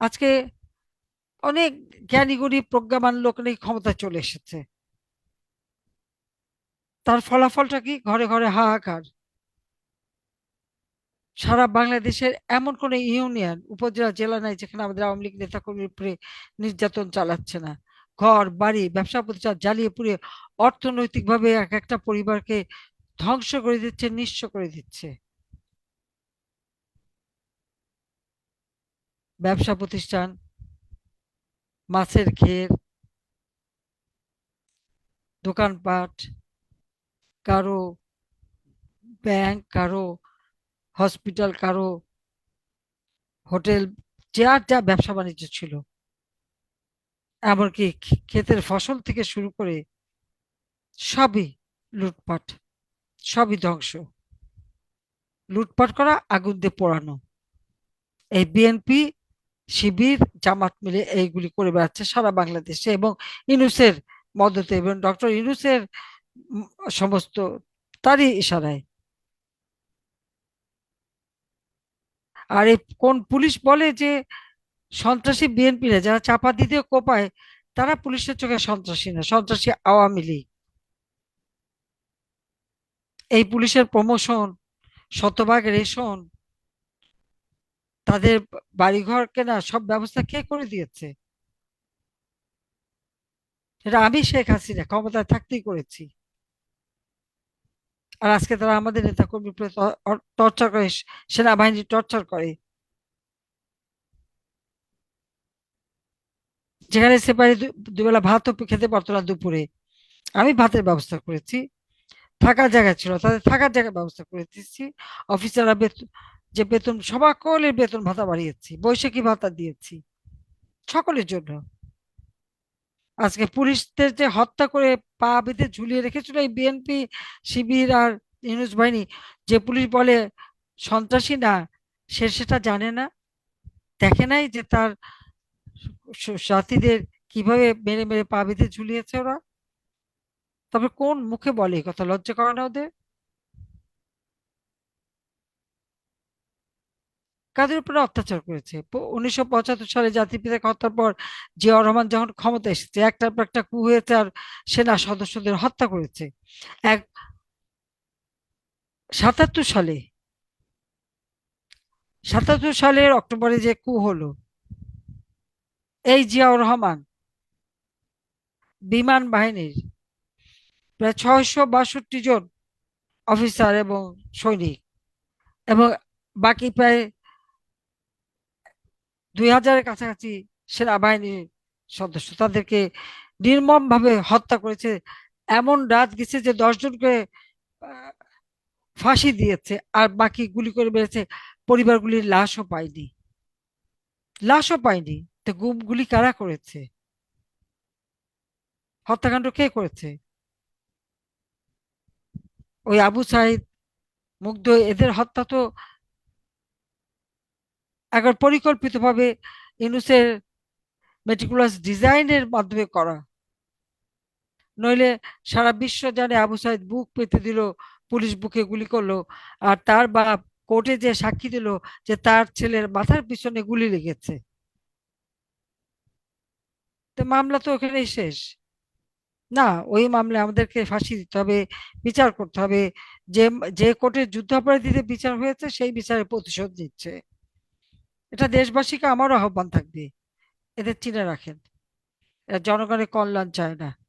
আজকে অনেক জ্ঞানী গুণী প্রজ্ঞাবান লোক নেই ক্ষমতায় চলে এসেছে। তার ফলাফলটা কি? ঘরে ঘরে হাহাকার। সারা বাংলাদেশের এমন কোন ইউনিয়ন, উপজেলা, জেলা নাই যেখানে আমাদের আওয়ামী লীগ নেতাকর্মীর উপরে নির্যাতন চালাচ্ছে না। ঘর, বাড়ি, ব্যবসা প্রতিষ্ঠান জ্বালিয়ে পুড়িয়ে অর্থনৈতিকভাবে এক একটা পরিবারকে ধ্বংস করে দিচ্ছে, নিঃস্ব করে দিচ্ছে। ব্যবসা প্রতিষ্ঠান, মাছের ঘের দোকানপাট, কারও ব্যাংক, কারও হসপিটাল, কারও হোটেল, যার যা ব্যবসা বাণিজ্য ছিল। এমনকি ক্ষেতের ফসল থেকে শুরু করে সবই লুটপাট, সবই ধ্বংস। লুটপাট করা, আগুন দিয়ে পোড়ানো। এই বিএনপি শিবির, জামাত মিলে এইগুলি করে বেড়াচ্ছে সারা বাংলাদেশে এবং ইনুসের মদতে এবং ডক্টর ইনুসের সমস্ত তারই ইশারায়। আর এই কোন পুলিশ বলে যে সন্ত্রাসী বিএনপিরা যারা চাপা দিতে কোপায়, তারা পুলিশের চোখে সন্ত্রাসী না, সন্ত্রাসী আওয়ামী লীগ। এই পুলিশের প্রমোশন, শতভাগ রেশন তাদের বাড়িঘর কেনা সব ব্যবস্থা কে করে দিয়েছে? এটা আমি শেখ হাসিনা, ক্ষমতায় থাকতেই করেছি। আর আজকে তারা আমাদের নেতা কর্মী টর্চার করে, সেনাবাহিনী টর্চার করে। যেখানে সেপারি দুবেলা ভাতও খেতে পারতো না দুপুরে। আমি ভাতের ব্যবস্থা করেছি। থাকার জায়গা ছিল, তাদের থাকার জায়গার ব্যবস্থা করে দিচ্ছি অফিসাররা যে বেতন সকলের বেতন ভাতা বাড়িয়েছি, বৈশাখী ভাতা দিয়েছি, সকলের জন্য। আজকে পুলিশদের যে হত্যা করে পা বেঁধে ঝুলিয়ে রেখেছিল এই বিএনপি, শিবির আর ইউনুস বাহিনী, যে পুলিশ বলে সন্ত্রাসী না, সে সেটা জানে না। দেখে নাই যে তার সাথীদের কীভাবে মেরে মেরে পা বেঁধে ঝুলিয়েছে ওরা। তবে কোন মুখে বলে কথা? লজ্জা করে না ওদের? কাদের উপরে অত্যাচার করেছে? উনিশশো পঁচাত্তর সালে জাতির পিতাকে হত্যার পর জিয়াউর রহমান যখন ক্ষমতা এসেছে, একটার পর একটা কু হয়েছে আর সেনা সদস্যদের হত্যা করেছে। এক সাতাত্তর সালে, সাতাত্তর সালের অক্টোবরে যে কু হলো, এই জিয়াউর রহমান বিমান বাহিনীর প্রায় ছয়শো বাষট্টি জন অফিসার এবং সৈনিক এবং বাকি প্রায় দুই হাজারের কাছাকাছি সেনাবাহিনীর সদস্য। তাদেরকে নির্মম ভাবে হত্যা করেছে। এমন রাত গেছে যে দশজনকে ফাঁসি দিয়েছে আর বাকি গুলি করে মেরেছে। পরিবারগুলির লাশও পায়নি। লাশও পায়নি। তো গুম, গুলি কারা করেছে? হত্যাকাণ্ড কে করেছে? ওই আবু সাইদ মুগ্ধ, এদের হত্যা তো একবার পরিকল্পিতভাবে ইউনুসের মেটিকুলাস ডিজাইনের মাধ্যমে করা। নইলে সারা বিশ্ব জানে আবু সাইদ বুক পেতে দিল, পুলিশ বুকে গুলি করল, আর তার বাপ কোর্টে যে সাক্ষী দিল যে তার ছেলের মাথার পিছনে গুলি লেগেছে। মামলা তো ওখানেই শেষ। না, ওই মামলায় আমাদেরকে ফাঁসি দিতে হবে, বিচার করতে হবে। যে যে কোর্টে যুদ্ধাপরাধীদের বিচার হয়েছে, সেই বিচারে প্রতিশোধ নিচ্ছে। এটা দেশবাসীকে আমারও আহ্বান থাকবে। এদের চিনে রাখেন। এরা জনগণের কল্যাণ চায় না।